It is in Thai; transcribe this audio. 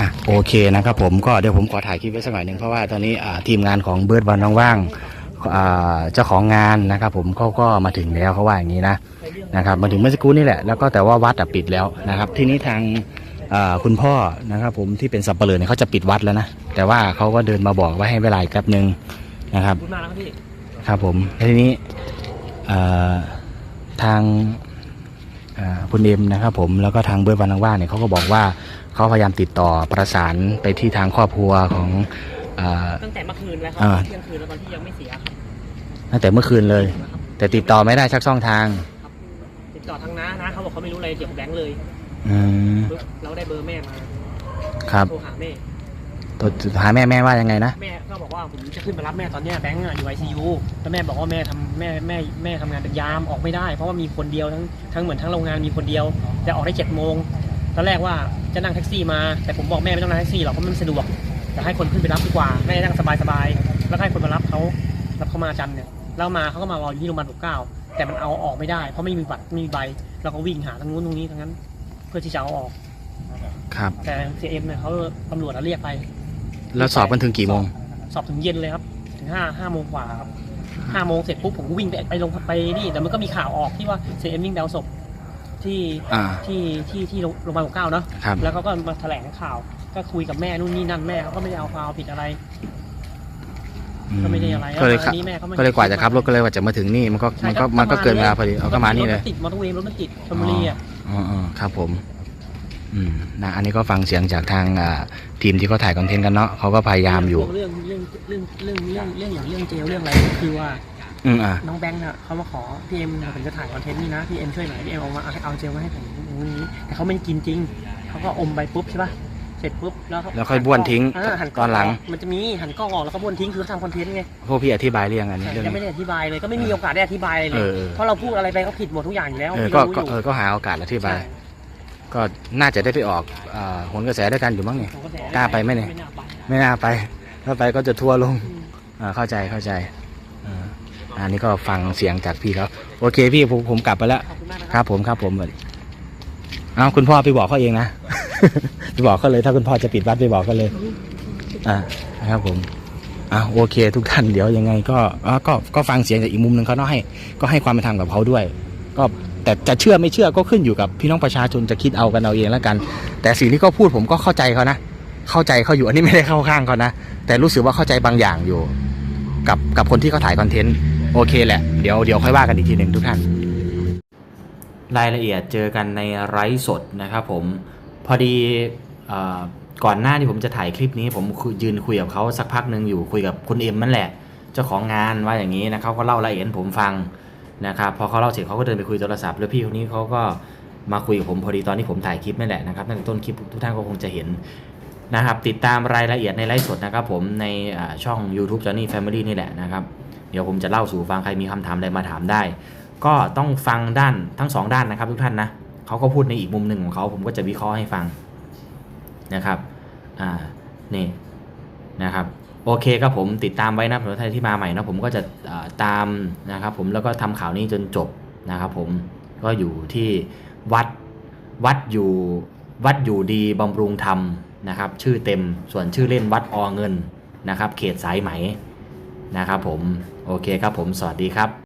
อะโอเคนะครับผมก็เดี๋ยวผมขอถ่ายคลิปไว้สักหน่อยหนึ่งเพราะว่าตอนนี้อ่าทีมงานของเบิร์ดวันว่างๆอ่าเจ้าของงานนะครับผมเขาก็มาถึงแล้วเขาว่าอย่างนี้นะนะครับมาถึงเมื่อสักครู่นี่แหละแล้วก็แต่ว่าวัดอะปิดแล้วนะครับ ทีนี้ทางอ่าคุณพ่อนะครับผมที่เป็นสับเปลือเนี่ยเขาจะปิดวัดแล้วนะแต่ว่าเขาก็เดินมาบอกว่าให้เวลาอีกแป๊บหนึ่งนะครับ คุณมากนะครับพี่ ครับผมแล้วทีนี้เอ่อทาง คุณเอ็มนะครับผมแล้วก็ทางเบิร์ดวันว่างๆเนี่ยเขาก็บอกว่าเขาพยายามติดต่อประสานไปที่ทางครอบครัวของเอ่อตั้งแต่เมื่อคืนแล้วครัอ่าเที่ยงคืนแล้วตอนที่ยังไม่เสียครับตั้งแต่เมื่อคืนเลย แต่ติดต่อไม่ได้ชักช่องทางครับติดต่อทางน้านะเขาบอกเขาไม่รู้อะไรเกี่ยวกับแบงค์เลยอืมปึ๊บเราได้เบอร์แม่มาครับโทรหาแม่ ตัวหาแม่แม่ว่ายังไงนะ แม่ก็บอกว่าผมจะขึ้นมารับแม่ตอนเนี้ยแบงค์อะอยู่ไอซียูแล้วแม่บอกว่าแม่ทำแม่แม่แม่ทำงานเป็นยามออกไม่ได้ เพราะว่ามีคนเดียวทั้งทั้งเหมือนทั้งโรงงานมีคนเดียว แต่ออกได้เจ็ดโมงตอนแรกว่าจะนั่งแท็กซี่มา แต่ผมบอกแม่ไม่ต้องนั่งแท็กซี่หรอกเพราะมันไม่สะดวกจะให้คนขึ้นไปรับดีกว่าแม่นั่งสบายๆแล้วให้คนมารับเขารับเขามาจันทร์เนี่ยแล้วมาเขาก็มารออยู่ที่โรงพยาบาลปกเกล้าแต่มันเอาออกไม่ได้ เพราะไม่มีบัตรไม่มีใบเราก็วิ่งหาทางนู้นตรงนี้ทั้งนั้น เพื่อที่จะเอาออก ครับ แต่เสียเอ็มเนี่ยเขาตำรวจอะเรียกไป แล้วสอบกันถึงกี่โมง สอบถึงเย็นเลยครับ ถึงห้าห้าโมงกว่าครับห้าโมงเสร็จปุ๊บผมก็วิ่งไปไปลงไปนี่แต่มันก็มีข่าวออกที่ว่าเซเอ็มวิ่งไปเอาศพที่อ่า ที่ที่ที่โรงพยาบาลหกเก้าเนาะครับ แล้วเขาก็มาแถลงข่าว ก็คุยกับแม่นู่นนี่นั่นแม่เขาก็ไม่ได้เอาความผิดอะไร ก็ไม่ได้อะไรก็เลยแล้วอันนี้แม่เขาไม่ ก็เลยกว่าจะขับรถก็เลยว่าจะมาถึงนี่มันก็มันก็มันก็เกินเวลาพอดีเอาก็มานี่เลย รถติดมอเตอร์เวย์รถมันติดชลบุรีอะอ๋ออ๋อครับผมอืม นะอันนี้ก็ฟังเสียงจากทางทีมที่เขาถ่ายคอนเทนต์กันเนาะเขาก็พยายามอยู่ เรื่องเรื่องเรื่องเรื่องเรื่องเรื่องอย่างเรื่องเจลเรื่องอะไรคือว่าอืน้องแบงค์น่ะเขามาขอพี่เอ็มผมจะถ่ายคอนเทนต์นี่นะพี่เอ็มช่วยหน่อยพี่เอ็มเอามาเอาเจลมาให้ผมอย่างนี้แต่เขาไม่กินจริงเขาก็อมไปปุ๊บใช่ป่ะเสร็จปุ๊บแล้วเขาแล้วค่อยบ้วนทิ้งหันตอนหลัง มันจะมีหันกล้องออกแล้วก็บ้วนทิ้งคือทำคอนเทนต์ไงพวกพี่อธิบายเรื่องอันนี้เรื่องยังไม่ได้อธิบายเลยก็ไม่มีโอกาสได้อธิบายเลยเพราะเราพูดอะไรไปก็ผิดหมดทุกอย่างอยู่แล้วก็เออก็หาโอกาสอธิบาย ก็น่าจะได้ไปออกอ่าผลกระแสด้วยกันอยู่มั้งเนี่ยผมก็แสกล้าไปไหมเนี่ยไม่น่าไปไม่น่าไปถ้าไปก็จะทัวร์ลงอืมอ่าเข้าใจเข้าใจอ่าอันนี้ก็ฟังเสียงจากพี่เขาโอเคพี่ผมผมกลับไปแล้วขอบคุณมากนะคครับรับผมครับผมเอาคุณพ่อไปบอกเขาเองนะไปบอกเขาเลยถ้าคุณพ่อจะปิดวัดไปบอกเขาเลยอ่านะครับผมอ่าโอเค ทุกท่านเดี๋ยวยังไง ก็อ่าก็ก็ฟังเสียงจากอีกมุมหนึ่งเขาเนาะให้ ก็ให้ความเป็นธรรมกับเขาด้วย ก็ แต่จะเชื่อไม่เชื่อก็ขึ้นอยู่กับพี่น้องประชาชนจะคิดเอากันเอาเองแล้วกัน แต่สิ่งที่เขาพูดผมก็เข้าใจเขานะ เข้าใจเขาอยู่อันนี้ไม่ได้เข้าข้างเขานะ แต่รู้สึกว่าเข้าใจบางอย่างอยู่ กับกับคนที่เขาถ่ายคอนเทนต์โอเคแหละเดี๋ยวเดี๋ยวค่อยว่ากันอีกทีหนึ่งทุกท่าน รายละเอียดเจอกันในไลฟ์สดนะครับผมพอดีอก่อนหน้าที่ผมจะถ่ายคลิปนี้ผมคุยยืนคุยกับเขาสักพักหนึ่งอยู่คุยกับคุณเอ็มนั่นแหละ เจ้าของงานว่าอย่างนี้นะเขาก็เล่ารายละเอียดผมฟัง นะครับพอเขาเล่าเสร็จเขาก็เดินไปคุยโทรศัพท์แล้วพี่คนนี้เขาก็มาคุยกับผมพอดีตอนที่ผมถ่ายคลิปนั่นแหละนะครับตั้งแต่ต้นคลิปทุกท่านก็คงจะเห็นนะครับติดตามรายละเอียดในไลฟ์สดนะครับผมในช่อง YouTube Johnny Family นี่แหละนะครับ เดี๋ยวผมจะเล่าสู่ฟังใครมีคำถามอะไรมาถามได้ ก็ต้องฟังด้านทั้งสองด้านนะครับทุกท่านนะเขาก็พูดในอีกมุมหนึ่งของเขาผมก็จะวิเคราะห์ให้ฟังนะครับอ่านี่นะครับ โอเคครับผมติดตามไว้นะผมท่านที่มาใหม่นะผมก็จะตามนะครับผมแล้วก็ทำข่าวนี้จนจบนะครับผมก็อยู่ที่วัดวัดอยู่วัดอยู่ดีบำรุงธรรมนะครับ ชื่อเต็มส่วนชื่อเล่นวัดอเงินนะครับ เขตสายไหมนะครับผมโอเคครับผมสวัสดีครับ